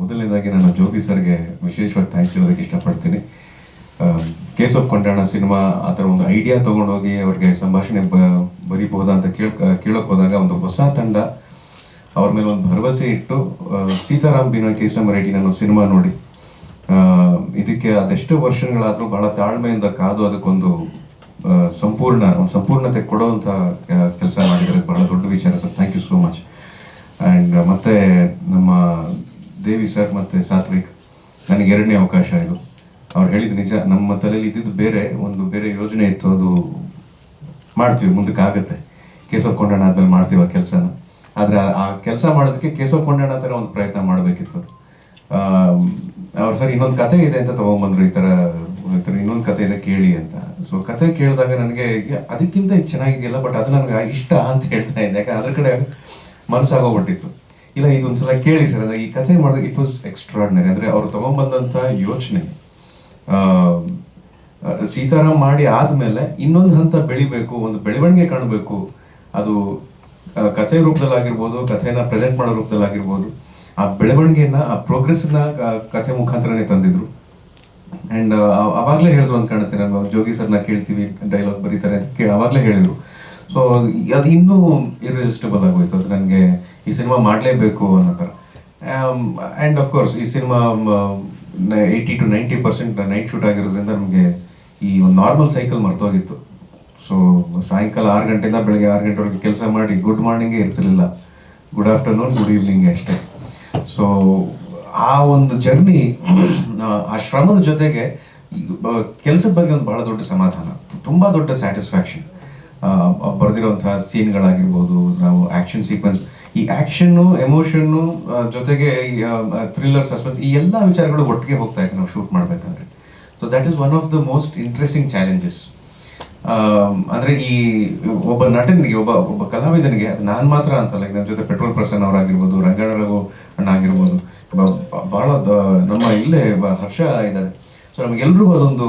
ಮೊದಲನೇದಾಗಿ ನಾನು ಜೋಗಿ ಸರ್ಗೆ ವಿಶೇಷವಾಗಿ ಥ್ಯಾಂಕ್ಸ್ ಹೇಳೋದಕ್ಕೆ ಇಷ್ಟಪಡ್ತೀನಿ. ಕೇಸ್ ಆಫ್ ಕೊಂಡಾಣ ಸಿನಿಮಾ ಆ ಥರ ಒಂದು ಐಡಿಯಾ ತೊಗೊಂಡೋಗಿ ಅವ್ರಿಗೆ ಸಂಭಾಷಣೆ ಬ, ಬರೀಬಹುದಾ ಅಂತ ಕೇಳ್, ಕೇಳೋಕೆ ಹೋದಾಗ ಒಂದು ಹೊಸ ತಂಡ ಅವ್ರ ಮೇಲೆ ಒಂದು ಭರವಸೆ ಇಟ್ಟು Sitaram Binoy case number eighteen ಅನ್ನೋ ಸಿನಿಮಾ ನೋಡಿ. ಇದಕ್ಕೆ ಅದೆಷ್ಟು ವರ್ಷಗಳಾದರೂ ಬಹಳ ತಾಳ್ಮೆಯಿಂದ ಕಾದು ಅದಕ್ಕೊಂದು ಸಂಪೂರ್ಣ, ಒಂದು ಸಂಪೂರ್ಣತೆ ಕೊಡೋವಂಥ ಕೆಲಸ ಮಾಡಿದರೆ ಬಹಳ ದೊಡ್ಡ ವಿಚಾರ sir. Thank you so much and ಮತ್ತೆ ನಮ್ಮ ದೇವಿ ಸರ್ ಮತ್ತೆ ಸಾತ್ವಿಕ್ ನನಗೆ ಎರಡನೇ ಅವಕಾಶ ಇದು. ಅವ್ರು ಹೇಳಿದ ನಿಜ, ನಮ್ಮ ತಲೆಯಲ್ಲಿ ಇದ್ದಿದ್ದು ಬೇರೆ, ಒಂದು ಬೇರೆ ಯೋಜನೆ ಇತ್ತು, ಅದು ಮಾಡ್ತೀವಿ ಮುಂದಕ್ಕೆ ಆಗುತ್ತೆ ಕೇಶವ ಕೊಂಡಣ ಆದ್ಮೇಲೆ ಮಾಡ್ತೀವಿ ಆ ಕೆಲಸನ. ಆದರೆ ಆ ಕೆಲಸ ಮಾಡೋದಕ್ಕೆ ಕೇಶವ ಕೊಂಡಣ ಥರ ಒಂದು ಪ್ರಯತ್ನ ಮಾಡಬೇಕಿತ್ತು. ಅವ್ರು ಸರ್, ಇನ್ನೊಂದು ಕತೆ ಇದೆ ಅಂತ ತಗೊಂಡ್ಬಂದ್ರು ಈ ಥರ ಇನ್ನೊಂದು ಕತೆ ಇದೆ ಕೇಳಿ ಅಂತ. ಸೊ ಕತೆ ಕೇಳಿದಾಗ ನನಗೆ ಅದಕ್ಕಿಂತ ಚೆನ್ನಾಗಿದೆಯಲ್ಲ ಬಟ್ ಅದು ನನಗೆ ಇಷ್ಟ ಅಂತ ಹೇಳ್ತಾ ಇದ್ದೆ. ಯಾಕಂದ್ರೆ ಅದ್ರ ಕಡೆ ಮನಸ್ಸಾಗೋಗ್ಬಿಟ್ಟಿತ್ತು. ಇಲ್ಲ, ಇದೊಂದ್ಸಲ ಕೇಳಿ ಸರ್, ಅದಾಗ ಈ ಕಥೆ ಮಾಡಿದಾಗ ಇಟ್ ವಾಸ್ ಎಕ್ಸ್ಟ್ರಾಡ್ನರಿ ಅಂದ್ರೆ ಅವ್ರು ತಗೊಂಬಂದಂಥ ಯೋಚನೆ. ಸೀತಾರಾಮ್ ಮಾಡಿ ಆದಮೇಲೆ ಇನ್ನೊಂದು ಹಂತ ಬೆಳಿಬೇಕು, ಒಂದು ಬೆಳವಣಿಗೆ ಕಾಣಬೇಕು. ಅದು ಕಥೆ ರೂಪದಲ್ಲಾಗಿರ್ಬೋದು ಕಥೆನ ಪ್ರೆಸೆಂಟ್ ಮಾಡೋ ರೂಪದಲ್ಲಾಗಿರ್ಬೋದು ಆ ಬೆಳವಣಿಗೆನ ಆ ಪ್ರೋಗ್ರೆಸ್ನ ಕಥೆ ಮುಖಾಂತರನೇ ತಂದಿದ್ರು. ಅಂಡ್ ಅವಾಗಲೇ ಹೇಳಿದ್ರು ಅಂತ ಕಾಣುತ್ತೆ ನಾನು ಜೋಗಿ ಸರ್ನ ಕೇಳ್ತೀವಿ ಡೈಲಾಗ್ ಬರೀತಾರೆ ಅಂತ ಕೇಳಿ ಅವಾಗಲೇ ಹೇಳಿದ್ರು. ಸೊ ಅದು ಇನ್ನೂ ಇರ್ರೆಸಿಸ್ಟಬಲ್ ಆಗೋಯ್ತು, ಅದು ನನಗೆ ಈ ಸಿನಿಮಾ ಮಾಡಲೇಬೇಕು ಅನ್ನೋ ಥರ. ಆ್ಯಂಡ್ ಆಫ್ ಕೋರ್ಸ್ ಈ cinema eighty to ninety percent night shoot ಆಗಿರೋದ್ರಿಂದ ನಮಗೆ ಈ ಒಂದು ನಾರ್ಮಲ್ ಸೈಕಲ್ ಮರ್ತೋಗಿತ್ತು. ಸೊ ಸಾಯಂಕಾಲ ಆರು ಗಂಟೆಯಿಂದ ಬೆಳಗ್ಗೆ ಆರು ಗಂಟೆವರೆಗೆ ಕೆಲಸ ಮಾಡಿ ಗುಡ್ ಮಾರ್ನಿಂಗೇ ಇರ್ತಿರ್ಲಿಲ್ಲ. ಗುಡ್ ಆಫ್ಟರ್ನೂನ್ ಗುಡ್ ಈವ್ನಿಂಗ್ ಅಷ್ಟೇ. ಸೊ ಆ ಒಂದು ಜರ್ನಿ ಆ ಶ್ರಮದ ಜೊತೆಗೆ ಕೆಲಸದ ಬಗ್ಗೆ ಒಂದು ಬಹಳ ದೊಡ್ಡ ಸಮಾಧಾನ. ತುಂಬ ದೊಡ್ಡ ಸ್ಯಾಟಿಸ್ಫ್ಯಾಕ್ಷನ್ ಬರೆದಿರುವಂತಹ ಸೀನ್ಗಳಾಗಿರ್ಬೋದು ನಾವು ಆ್ಯಕ್ಷನ್ ಸೀಕ್ವೆನ್ಸ್ ಈ ಆಕ್ಷನ್ನು, ಎಮೋಷನ್ನು ಜೊತೆಗೆ ಥ್ರಿಲ್ಲರ್ ಸಸ್ಪೆನ್ಸ್ ಈ ಎಲ್ಲ ವಿಚಾರಗಳು ಒಟ್ಟಿಗೆ ಹೋಗ್ತಾ ಇತ್ತು ನಾವು ಶೂಟ್ ಮಾಡಬೇಕಾದ್ರೆ. So that is one of the most interesting challenges ಅಂದ್ರೆ ಈ ಒಬ್ಬ ನಟನಿಗೆ, ಒಬ್ಬ ಒಬ್ಬ ಕಲಾವಿದನಿಗೆ, ಅದು ನಾನು ಮಾತ್ರ ಅಂತಲ್ಲ ನನ್ನ ಜೊತೆ ಪೆಟ್ರೋಲ್ ಪರ್ಸನ್ ಅವರಾಗಿರ್ಬೋದು ರಂಗಣ ರಘು ಅಣ್ಣ ಆಗಿರ್ಬೋದು ಬಹಳ ನಮ್ಮ ಇಲ್ಲೇ ಹರ್ಷ ಇದ್ದಾರೆ. ಸೊ ನಮಗೆಲ್ರಿಗೂ ಅದೊಂದು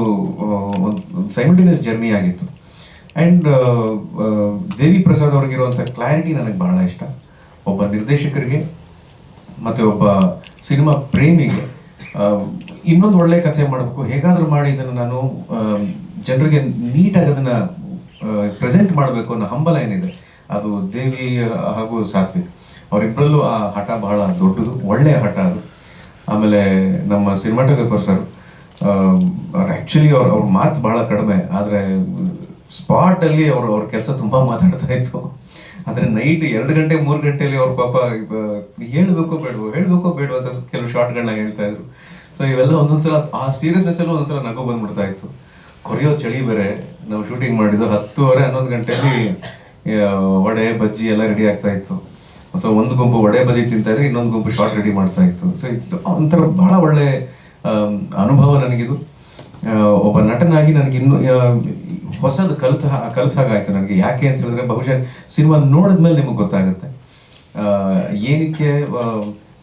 ಒಂದು ಸೈಮಲ್ಟೇನಿಯಸ್ ಜರ್ನಿ ಆಗಿತ್ತು. ಆ್ಯಂಡ್ ದೇವಿ ಪ್ರಸಾದ್ ಅವ್ರಿಗಿರುವಂಥ ಕ್ಲಾರಿಟಿ ನನಗೆ ಬಹಳ ಇಷ್ಟ. ಒಬ್ಬ ನಿರ್ದೇಶಕರಿಗೆ ಮತ್ತೆ ಒಬ್ಬ ಸಿನಿಮಾ ಪ್ರೇಮಿಗೆ ಇನ್ನೊಂದು ಒಳ್ಳೆ ಕಥೆ ಮಾಡಬೇಕು. ಹೇಗಾದರೂ ಮಾಡಿ ಇದನ್ನು ನಾನು ಜನರಿಗೆ ನೀಟಾಗಿ ಅದನ್ನ ಪ್ರೆಸೆಂಟ್ ಮಾಡಬೇಕು ಅನ್ನೋ ಹಂಬಲ ಏನಿದೆ, ಅದು ದೇವಿ ಹಾಗೂ ಸಾತ್ವಿಕ್. ಅವರಿಬ್ಬರಲ್ಲೂ ಆ ಹಠ ಬಹಳ ದೊಡ್ಡದು, ಒಳ್ಳೆಯ ಹಠ ಅದು. ಆಮೇಲೆ ನಮ್ಮ ಸಿನಿಮಾಟೋಗ್ರಫರ್ ಸರ್ ಆ್ಯಕ್ಚುಲಿ ಅವ್ರ ಅವ್ರ ಮಾತು ಬಹಳ ಕಡಿಮೆ, ಆದರೆ ಸ್ಪಾಟ್ ಅಲ್ಲಿ ಅವ್ರ ಅವ್ರ ಕೆಲಸ ತುಂಬ ಮಾತಾಡ್ತಾ ಇತ್ತು ಆದ್ರೆ ನೈಟ್ ಎರಡು ಗಂಟೆ, ಮೂರು ಗಂಟೆಯಲ್ಲಿ ಅವ್ರ ಪಾಪ ಹೇಳ್ಬೇಕೋ ಬೇಡವೋ ಹೇಳ್ಬೇಕೋ ಬೇಡವೋ ಅಂತ ಕೆಲವು ಶಾರ್ಟ್ಗಳನ್ನ ಹೇಳ್ತಾ ಇದ್ರು. ಸೊ ಇವೆಲ್ಲ ಒಂದೊಂದ್ಸಲ ಆ ಸೀರಿಯಸ್ನೆಸ್ ಎಲ್ಲ ಒಂದೊಂದ್ಸಲ ನಗು ಬಂದ್ಬಿಡ್ತಾ ಇತ್ತು. ಕೊರಿಯೋ ಚಳಿ ಬೇರೆ, ನಾವು ಶೂಟಿಂಗ್ ಮಾಡಿದ್ದು ಹತ್ತುವರೆ, ಹನ್ನೊಂದು ಗಂಟೆಯಲ್ಲಿ ವಡೆ, ಬಜ್ಜಿ ಎಲ್ಲ ರೆಡಿ ಆಗ್ತಾ ಇತ್ತು. ಸೊ ಒಂದು ಗುಂಪು ವಡೆ, ಬಜ್ಜಿ ತಿಂತಾ ಇದ್ರೆ, ಇನ್ನೊಂದು ಗುಂಪು ಶಾರ್ಟ್ ರೆಡಿ ಮಾಡ್ತಾ ಇತ್ತು. ಸೊ ಇಟ್ಸ್ ಒಂಥರ ಬಹಳ ಒಳ್ಳೆ ಅನುಭವ ನನಗಿದು. ಒಬ್ಬ ನಟನಾಗಿ ನನಗೆ ಇನ್ನು ಹೊಸದು ಕಲಿತ ಕಲಿತ ಹಾಗಾಯ್ತು ನನಗೆ. ಯಾಕೆ ಅಂತ ಹೇಳಿದ್ರೆ ಬಹುಶಃ ಸಿನಿಮಾ ನೋಡಿದ್ಮೇಲೆ ನಿಮಗೆ ಗೊತ್ತಾಗುತ್ತೆ. ಏನಕ್ಕೆ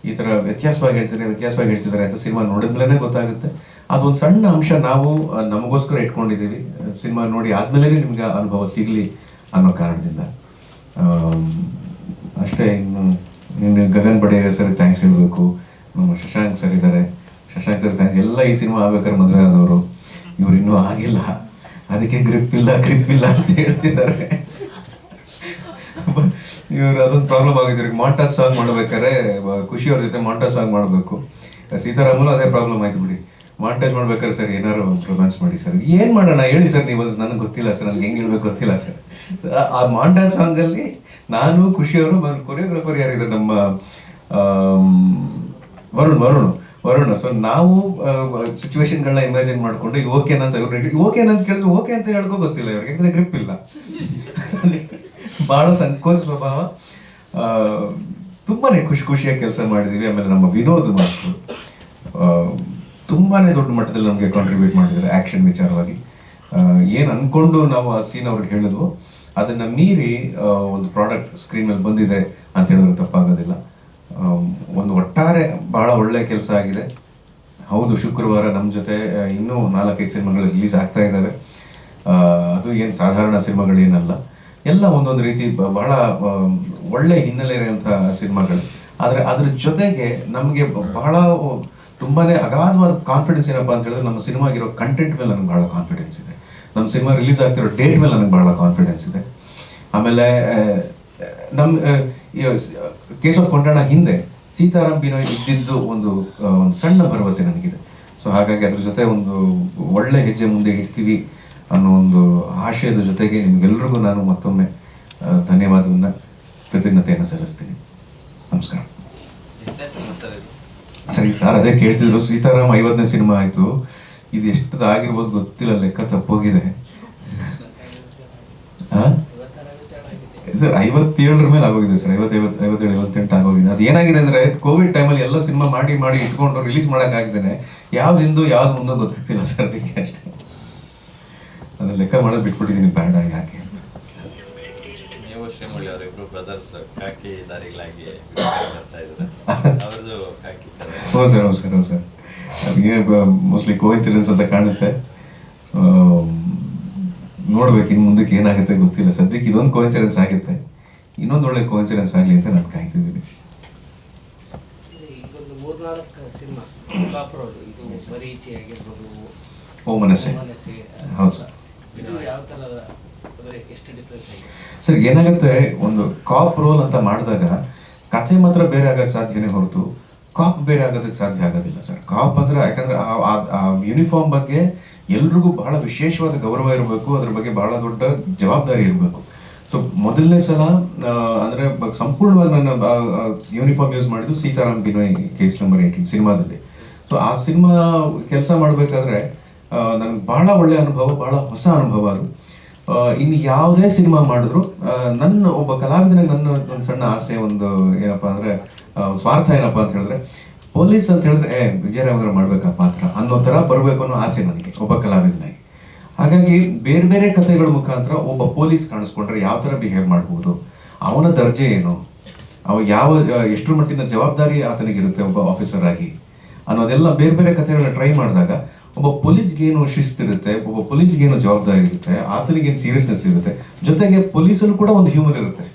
ಈ ಥರ ವ್ಯತ್ಯಾಸವಾಗಿ ಹೇಳ್ತಾರೆ ವ್ಯತ್ಯಾಸವಾಗಿ ಹೇಳ್ತಿದ್ದಾರೆ ಅಂತ ಸಿನಿಮಾ ನೋಡಿದ್ಮೇಲೆ ಗೊತ್ತಾಗುತ್ತೆ. ಅದೊಂದು ಸಣ್ಣ ಅಂಶ ನಾವು ನಮಗೋಸ್ಕರ ಇಟ್ಕೊಂಡಿದ್ದೀವಿ. ಸಿನಿಮಾ ನೋಡಿ ಆದ್ಮೇಲೆ ನಿಮ್ಗೆ ಅನುಭವ ಸಿಗಲಿ ಅನ್ನೋ ಕಾರಣದಿಂದ. ಅಷ್ಟೇ ಇನ್ನು ಇನ್ನು ಗಗನ್ ಬಡೇರ ಸರ್ ಥ್ಯಾಂಕ್ಸ್ ಹೇಳಬೇಕು. ನಮ್ಮ ಶಶಾಂಕ್ ಸರ್ ಇದ್ದಾರೆ. ಶಶಾಂಕ್ ಎಲ್ಲ ಈ ಸಿನಿಮಾ ಆಗ್ಬೇಕಾದ್ರೆ ಮದುವೆ ಆದವರು ಇವ್ರು ಇನ್ನೂ ಆಗಿಲ್ಲ. ಅದಕ್ಕೆ ಗ್ರಿಪ್ ಇಲ್ಲ ಗ್ರಿಪ್ ಇಲ್ಲ ಅಂತ ಹೇಳ್ತಿದ್ದಾರೆ. ಇವ್ರು ಅದೊಂದು ಪ್ರಾಬ್ಲಮ್ ಆಗಿದೆ ಇವ್ರಿಗೆ ಮಾಂಟಾಜ್ ಸಾಂಗ್ ಮಾಡ್ಬೇಕಾದ್ರೆ ಖುಷಿಯವ್ರ ಜೊತೆ ಮಾಂಟಾಜ್ ಸಾಂಗ್ ಮಾಡಬೇಕು. ಸೀತಾರಾಮಲು ಅದೇ ಪ್ರಾಬ್ಲಮ್ ಆಯ್ತು ಬಿಡಿ. ಮಾಂಟಾಜ್ ಮಾಡ್ಬೇಕಾದ್ರೆ ಸರ್ ಏನಾರು ರೊಮ್ಯಾನ್ಸ್ ಮಾಡಿ ಸರ್. ಏನ್ ಮಾಡೋಣ? ಹೇಳಿ ಸರ್, ನೀವು ನನಗೆ ಗೊತ್ತಿಲ್ಲ ಸರ್, ನನಗೆ ಹೇಳ್ಬೇಕು ಗೊತ್ತಿಲ್ಲ ಸರ್. ಆ ಮಾಂಟಾಜ್ ಸಾಂಗ್ ಅಲ್ಲಿ ನಾನು ಖುಷಿಯವರು ಕೊರಿಯೋಗ್ರಾಫರ್ ಯಾರಿದ್ದಾರೆ ನಮ್ಮ ವರುಣ್ ವರುಣ್. ವರುಣ್ ಸೊ ನಾವು ಸಿಚುವೇಶನ್ಗಳನ್ನ ಇಮ್ಯಾಜಿನ್ ಮಾಡ್ಕೊಂಡು ಇದು ಓಕೆ ಅಂತ ಓಕೆ ಅಂತ ಕೇಳಿದ್ರೆ ಓಕೆ ಅಂತ ಹೇಳ್ಕೋ ಗೊತ್ತಿಲ್ಲ ಇವ್ರಿಗೆ, ಯಾಕಂದ್ರೆ ಗ್ರಿಪ್ ಇಲ್ಲ. ಬಹಳ ಸಂಕೋಚ ಸ್ವಭಾವ. ತುಂಬಾನೇ ಖುಷಿ ಖುಷಿಯಾಗಿ ಕೆಲಸ ಮಾಡಿದೀವಿ, ಆಮೇಲೆ ನಮ್ಮ ವಿನೋದ್ ಮಾಸ್ಟರ್. ತುಂಬಾನೇ ದೊಡ್ಡ ಮಟ್ಟದಲ್ಲಿ ನಮಗೆ ಕಾಂಟ್ರಿಬ್ಯೂಟ್ ಮಾಡಿದ್ದಾರೆ ಆಕ್ಷನ್ ವಿಚಾರವಾಗಿ. ಏನು ಅನ್ಕೊಂಡು ನಾವು ಆ ಸೀನ್ ಅವ್ರಿಗೆ ಹೇಳಿದ್ವು, ಅದನ್ನ ಮೀರಿ ಒಂದು ಪ್ರಾಡಕ್ಟ್ ಸ್ಕ್ರೀನ್ ಮೇಲೆ ಬಂದಿದೆ ಅಂತ ಹೇಳಿದ್ರೆ ತಪ್ಪಾಗೋದಿಲ್ಲ. ಒಂದು ಒಟ್ಟಾರೆ ಬಹಳ ಒಳ್ಳೆ ಕೆಲಸ ಆಗಿದೆ. ಹೌದು, ಶುಕ್ರವಾರ ನಮ್ಮ ಜೊತೆ ಇನ್ನೂ ನಾಲ್ಕೈದು ಸಿನಿಮಾಗಳು ರಿಲೀಸ್ ಆಗ್ತಾ ಇದ್ದಾವೆ. ಅದು ಏನು ಸಾಧಾರಣ ಸಿನಿಮಾಗಳೇನಲ್ಲ ಎಲ್ಲ ಒಂದೊಂದು ರೀತಿ ಬಹಳ ಒಳ್ಳೆ ಹಿನ್ನೆಲೆ ಇರುವಂತಹ ಸಿನಿಮಾಗಳು. ಆದರೆ ಅದ್ರ ಜೊತೆಗೆ ನಮಗೆ ಬಹಳ ತುಂಬಾನೇ ಅಗಾಧವಾದ ಕಾನ್ಫಿಡೆನ್ಸ್ ಏನಪ್ಪಾ ಅಂತ ಹೇಳಿದ್ರೆ ನಮ್ಮ ಸಿನಿಮಾಗಿರೋ ಕಂಟೆಂಟ್ ಮೇಲೆ ನನಗೆ ಬಹಳ ಕಾನ್ಫಿಡೆನ್ಸ್ ಇದೆ. ನಮ್ಮ ಸಿನಿಮಾ ರಿಲೀಸ್ ಆಗ್ತಿರೋ ಡೇಟ್ ಮೇಲೆ ನನಗೆ ಬಹಳ ಕಾನ್ಫಿಡೆನ್ಸ್ ಇದೆ. ಆಮೇಲೆ ನಮ್ಮ ಆಫ್ ಕೊಂಡಾಣ ಹಿಂದೆ ಸೀತಾರಾಮ್ ಬಿನೋಯ್ ಇದ್ದಿದ್ದು ಒಂದು ಒಂದು ಸಣ್ಣ ಭರವಸೆ ನನಗಿದೆ. ಸೊ ಹಾಗಾಗಿ ಅದ್ರ ಜೊತೆ ಒಂದು ಒಳ್ಳೆ ಹೆಜ್ಜೆ ಮುಂದೆ ಇಡ್ತೀವಿ ಅನ್ನೋ ಒಂದು ಆಶಯದ ಜೊತೆಗೆ ನಿಮ್ಗೆಲ್ರಿಗೂ ನಾನು ಮತ್ತೊಮ್ಮೆ ಧನ್ಯವಾದವನ್ನು, ಕೃತಜ್ಞತೆಯನ್ನು ಸಲ್ಲಿಸ್ತೀನಿ. ನಮಸ್ಕಾರ. ಸರಿ, ಸರ್, ಅದೇ ಕೇಳ್ತಿದ್ರು, ಸೀತಾರಾಮ್ ಐವತ್ತನೇ ಸಿನಿಮಾ ಆಯಿತು. ಇದು ಎಷ್ಟು ಆಗಿರ್ಬೋದು ಗೊತ್ತಿಲ್ಲ, ಲೆಕ್ಕ ತಪ್ಪೋಗಿದೆ ಆ? ಸರ್ ಐವತ್ತೇಳರ ಮೇಲೆ ಆಗೋಗಿದೆ ಸರ್ ಐವತ್ತೈವತ್ತು ಐವತ್ತೇಳು ಐವತ್ತೆಂಟು ಆಗೋಗಿದೆ. ಅದು ಏನಾಗಿದೆ ಅಂದ್ರೆ ಕೋವಿಡ್ ಟೈಮಲ್ಲಿ ಎಲ್ಲ ಸಿನಿಮಾ ಮಾಡಿ ಮಾಡಿ ಇಟ್ಕೊಂಡು ರಿಲೀಸ್ ಮಾಡಕ್ ಆಗಿದ್ದೇನೆ ಯಾವ್ದು ಇಂದು ಯಾವ್ದು ಮುಂದೆ ಗೊತ್ತಾಗ್ತಿಲ್ಲ ಸರ್ ಅದಕ್ಕೆ ಅಷ್ಟೇ. ಅದನ್ನ ಲೆಕ್ಕ ಮಾಡೋದು ಬಿಟ್ಬಿಟ್ಟಿದ್ದೀನಿ ಬೇಡ ಯಾಕೆ ಅಂತ. ಬ್ರದರ್ಸ್ ಕಾಕಿ ದಾರಿಗಳಾಗಿ ಬರ್ತಾ ಇದ್ದಾರೆ. ಅವ್ರದ್ದು ಕಾಕಿ ತರ. ಹೌದು ಸರ್ ಹ್ಞೂ ಸರ್ ಹ್ಞೂ ಸರ್. ಅದಕ್ಕೆ ಮೋಸ್ಟ್ಲಿ ಕೋಇನ್ಸಿಡೆನ್ಸ್ ಅಂತ ಕಾಣುತ್ತೆ. ನೋಡ್ಬೇಕು ಇನ್ನು ಮುಂದಕ್ಕೆ ಏನಾಗುತ್ತೆ ಗೊತ್ತಿಲ್ಲ. ಸದ್ಯಕ್ಕೆ ಇದೊಂದು ಕೋಇನ್ಸಿಡೆನ್ಸ್ ಆಗುತ್ತೆ. ಇನ್ನೊಂದು ಒಳ್ಳೆ ಕೋಇನ್ಸಿಡೆನ್ಸ್ ಆಗಲಿ ಅಂತ ನಾನು ಕಾಯ್ತಿದ್ದೀನಿ. ಸರ್ ಏನಾಗುತ್ತೆ ಒಂದು ಕಾಪ್ ರೋಲ್ ಅಂತ ಮಾಡಿದಾಗ ಕಥೆ ಮಾತ್ರ ಬೇರೆ ಆಗಕ್ಕೆ ಸಾಧ್ಯನೇ ಹೊರತು ಕಾಪ್ ಬೇರೆ ಆಗೋದಕ್ಕೆ ಸಾಧ್ಯ ಆಗೋದಿಲ್ಲ ಸರ್. ಕಾಪ್ ಅಂದ್ರೆ ಯಾಕಂದ್ರೆ ಆ ಯೂನಿಫಾರ್ಮ್ ಬಗ್ಗೆ ಎಲ್ರಿಗೂ ಬಹಳ ವಿಶೇಷವಾದ ಗೌರವ ಇರಬೇಕು, ಅದ್ರ ಬಗ್ಗೆ ಬಹಳ ದೊಡ್ಡ ಜವಾಬ್ದಾರಿ ಇರಬೇಕು. ಸೊ ಮೊದಲನೇ ಸಲ ಅಂದ್ರೆ ಸಂಪೂರ್ಣವಾಗಿ ನನ್ನ ಯೂನಿಫಾರ್ಮ್ ಯೂಸ್ ಮಾಡಿದ್ದು Sitaram Binoy case number eighteen ಸಿನಿಮಾದಲ್ಲಿ. ಸೊ ಆ ಸಿನಿಮಾ ಕೆಲಸ ಮಾಡಬೇಕಾದ್ರೆ ನನಗೆ ಬಹಳ ಒಳ್ಳೆ ಅನುಭವ, ಬಹಳ ಹೊಸ ಅನುಭವ ಅದು. ಇನ್ನು ಯಾವುದೇ ಸಿನಿಮಾ ಮಾಡಿದ್ರು ನನ್ನ ಒಬ್ಬ ಕಲಾವಿದನಿಗೆ ನನ್ನ ಒಂದು ಸಣ್ಣ ಆಸೆ, ಒಂದು ಏನಪ್ಪಾ ಅಂದ್ರೆ ಸ್ವಾರ್ಥ ಏನಪ್ಪಾ ಅಂತ ಹೇಳಿದ್ರೆ ಪೊಲೀಸ್ ಅಂತ ಹೇಳಿದ್ರೆ, ಏ ವಿಜಯರಾಘವೇಂದ್ರ ಮಾಡ್ಬೇಕಾ ಪಾತ್ರ ಅನ್ನೋ ತರ ಬರಬೇಕು ಅನ್ನೋ ಆಸೆ ನನಗೆ, ಒಬ್ಬ ಕಲಾವಿದನಾಗಿ. ಹಾಗಾಗಿ ಬೇರೆ ಬೇರೆ ಕಥೆಗಳ ಮುಖಾಂತರ ಒಬ್ಬ ಪೊಲೀಸ್ ಕಾಣಿಸ್ಕೊಂಡ್ರೆ ಯಾವ ತರ ಬಿಹೇವ್ ಮಾಡ್ಬೋದು, ಅವನ ದರ್ಜೆ ಏನು, ಅವ ಯಾವ ಎಷ್ಟು ಮಟ್ಟಿನ ಜವಾಬ್ದಾರಿ ಆತನಿಗಿರುತ್ತೆ ಒಬ್ಬ ಆಫೀಸರ್ ಆಗಿ ಅನ್ನೋದೆಲ್ಲ ಬೇರೆ ಬೇರೆ ಕಥೆಗಳನ್ನ ಟ್ರೈ ಮಾಡಿದಾಗ, ಒಬ್ಬ ಪೊಲೀಸ್ಗೇನು ಶಿಸ್ತಿರುತ್ತೆ ಒಬ್ಬ ಪೊಲೀಸ್ಗೇನು ಜವಾಬ್ದಾರಿ ಇರುತ್ತೆ, ಆತನಿಗೇನು ಸೀರಿಯಸ್ನೆಸ್ ಇರುತ್ತೆ, ಜೊತೆಗೆ ಪೊಲೀಸಲ್ಲೂ ಕೂಡ ಒಂದು ಹ್ಯೂಮರ್ ಇರುತ್ತೆ.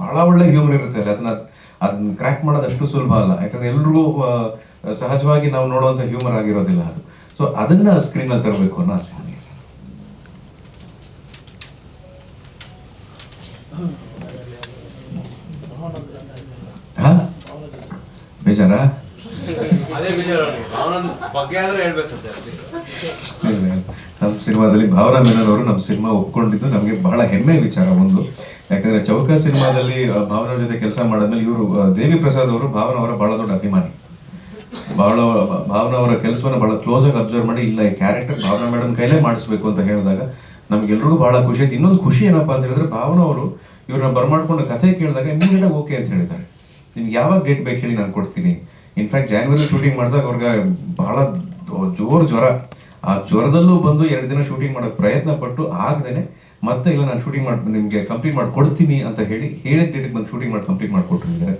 ಬಹಳ ಒಳ್ಳೆ ಹ್ಯೂಮರ್ ಇರುತ್ತೆ ಅಲ್ಲಿ, ಅದನ್ನ ಅದನ್ನ ಕ್ರ್ಯಾಕ್ ಮಾಡೋದು ಅಷ್ಟು ಸುಲಭ ಅಲ್ಲ. ಯಾಕಂದ್ರೆ ಎಲ್ರಿಗೂ ಸಹಜವಾಗಿ ನಾವು ನೋಡುವಂತ ಹ್ಯೂಮರ್ ಆಗಿರೋದಿಲ್ಲ ಅದು. ಸೊ ಅದನ್ನ ಸ್ಕ್ರೀನ್ ಅಲ್ಲಿ ತರಬೇಕು ಅನ್ನೋ ಆಸೆ ನನಗೆ. ಬೇಜಾರ? ಅದೇ ಬೇಜಾರ ಬಗ್ಗೆ ಆದ್ರೆ ಹೇಳ್ಬೇಕಂತೆ. ನಮ್ಮ ಸಿನಿಮಾದಲ್ಲಿ ಭಾವನಾ ಮೆನನ್ ಅವರು ನಮ್ಮ ಸಿನಿಮಾ ಒಪ್ಕೊಂಡಿದ್ದು. ನಮಗೆ ಬಹಳ ಹೆಮ್ಮೆ ವಿಚಾರ ಒಂದು. ಯಾಕಂದ್ರೆ ಚೌಕ ಸಿನಿಮಾದಲ್ಲಿ ಭಾವನ ಭಾವನಾ ಜೊತೆ ಕೆಲಸ ಮಾಡಿದ್ಮೇಲೆ ಇವರು ದೇವಿ ಪ್ರಸಾದ್ ಅವರು ಭಾವನ ಅವರ ಬಹಳ ದೊಡ್ಡ ಅಭಿಮಾನಿ. ಬಹಳ, ಭಾವನ ಅವರ ಕೆಲಸವನ್ನು ಬಹಳ ಕ್ಲೋಸ್ ಆಗಿ ಅಬ್ಸರ್ವ್ ಮಾಡಿ, ಇಲ್ಲ, ಈ ಕ್ಯಾರೆಕ್ಟರ್ ಭಾವನಾ ಮೇಡಮ್ ಕೈಲೇ ಮಾಡಿಸ್ಬೇಕು ಅಂತ ಹೇಳಿದಾಗ ನಮ್ಗೆಲ್ರಿಗೂ ಬಹಳ ಖುಷಿ ಆಯ್ತು. ಇನ್ನೊಂದು ಖುಷಿ ಏನಪ್ಪಾ ಅಂತ ಹೇಳಿದ್ರೆ ಭಾವನ ಅವರು ಇವ್ರನ್ನ ಬರ್ಮಾಡ್ಕೊಂಡು ಕಥೆ ಕೇಳಿದಾಗ ಇಮಿಡಿಯೇಟ್ ಓಕೆ ಅಂತ ಹೇಳಿದ್ದಾರೆ. ನಿಮ್ಗೆ ಯಾವಾಗ ಡೇಟ್ ಬೇಕು ಹೇಳಿ ನಾನು ಕೊಡ್ತೀನಿ. ಇನ್ಫ್ಯಾಕ್ಟ್ ಜಾನ್ವರಿ ಶೂಟಿಂಗ್ ಮಾಡಿದಾಗ ಅವ್ರಿಗೆ ಬಹಳ ಜೋರ್ ಜ್ವರ. ಆ ಜ್ವರದಲ್ಲೂ ಬಂದು ಎರಡು ದಿನ ಶೂಟಿಂಗ್ ಮಾಡೋಕೆ ಪ್ರಯತ್ನ ಪಟ್ಟು ಆಗದೇನೆ ಮತ್ತೆ ಇಲ್ಲ ನಾನು ಶೂಟಿಂಗ್ ಮಾಡಿ ನಿಮಗೆ ಕಂಪ್ಲೀಟ್ ಮಾಡಿ ಕೊಡ್ತೀನಿ ಅಂತ ಹೇಳಿ ಹೇಳಿದ ಡೇಟಿಗೆ ಬಂದು ಶೂಟಿಂಗ್ ಮಾಡಿ ಕಂಪ್ಲೀಟ್ ಮಾಡಿಕೊಟ್ಟಿದ್ದಾರೆ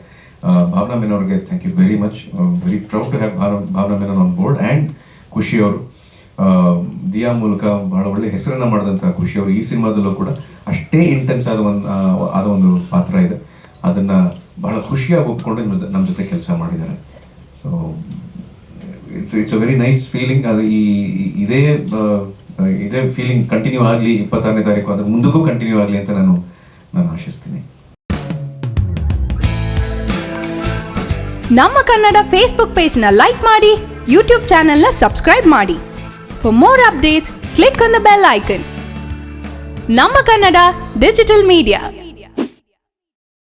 ಭಾವನಾ ಮೆನ್ ಅವ್ರಿಗೆ thank you very much very proud to have Bhavana Menon on board and Khushi ಅವರು. ದಿಯಾ ಮೂಲಕ ಬಹಳ ಒಳ್ಳೆ ಹೆಸರನ್ನು ಮಾಡಿದಂಥ ಖುಷಿ ಅವರು ಈ ಸಿನಿಮಾದಲ್ಲೂ ಕೂಡ ಅಷ್ಟೇ ಇಂಟೆನ್ಸ್ ಆದ ಒಂದು ಆದ ಒಂದು ಪಾತ್ರ ಇದೆ. ಅದನ್ನ ಬಹಳ ಖುಷಿಯಾಗಿ ಒಪ್ಕೊಂಡು ನಮ್ಮ ಜೊತೆ ಕೆಲಸ ಮಾಡಿದ್ದಾರೆ. So it's it's a very nice feeling ಅದು ಈ ಇದೇ ಇದೇ ಫೀಲಿಂಗ್ ಕಂಟಿನ್ಯೂ ಆಗಲಿ ಇಪ್ಪತ್ತಾರನೇ ತಾರೀಕು. ಅದ್ರ ಮುಂದಕ್ಕೂ ಕಂಟಿನ್ಯೂ ಆಗಲಿ ಅಂತ ನಾನು ನಾನು ಆಶಿಸ್ತೀನಿ. ನಮ್ಮ ಕನ್ನಡ ಫೇಸ್ಬುಕ್ ಪೇಜ್ನ ಲೈಕ್ ಮಾಡಿ ಯೂಟ್ಯೂಬ್ ಚಾನೆಲ್ನ ಸಬ್ಸ್ಕ್ರೈಬ್ ಮಾಡಿ. For more updates click on the bell icon ನಮ್ಮ ಕನ್ನಡ ಡಿಜಿಟಲ್ ಮೀಡಿಯಾ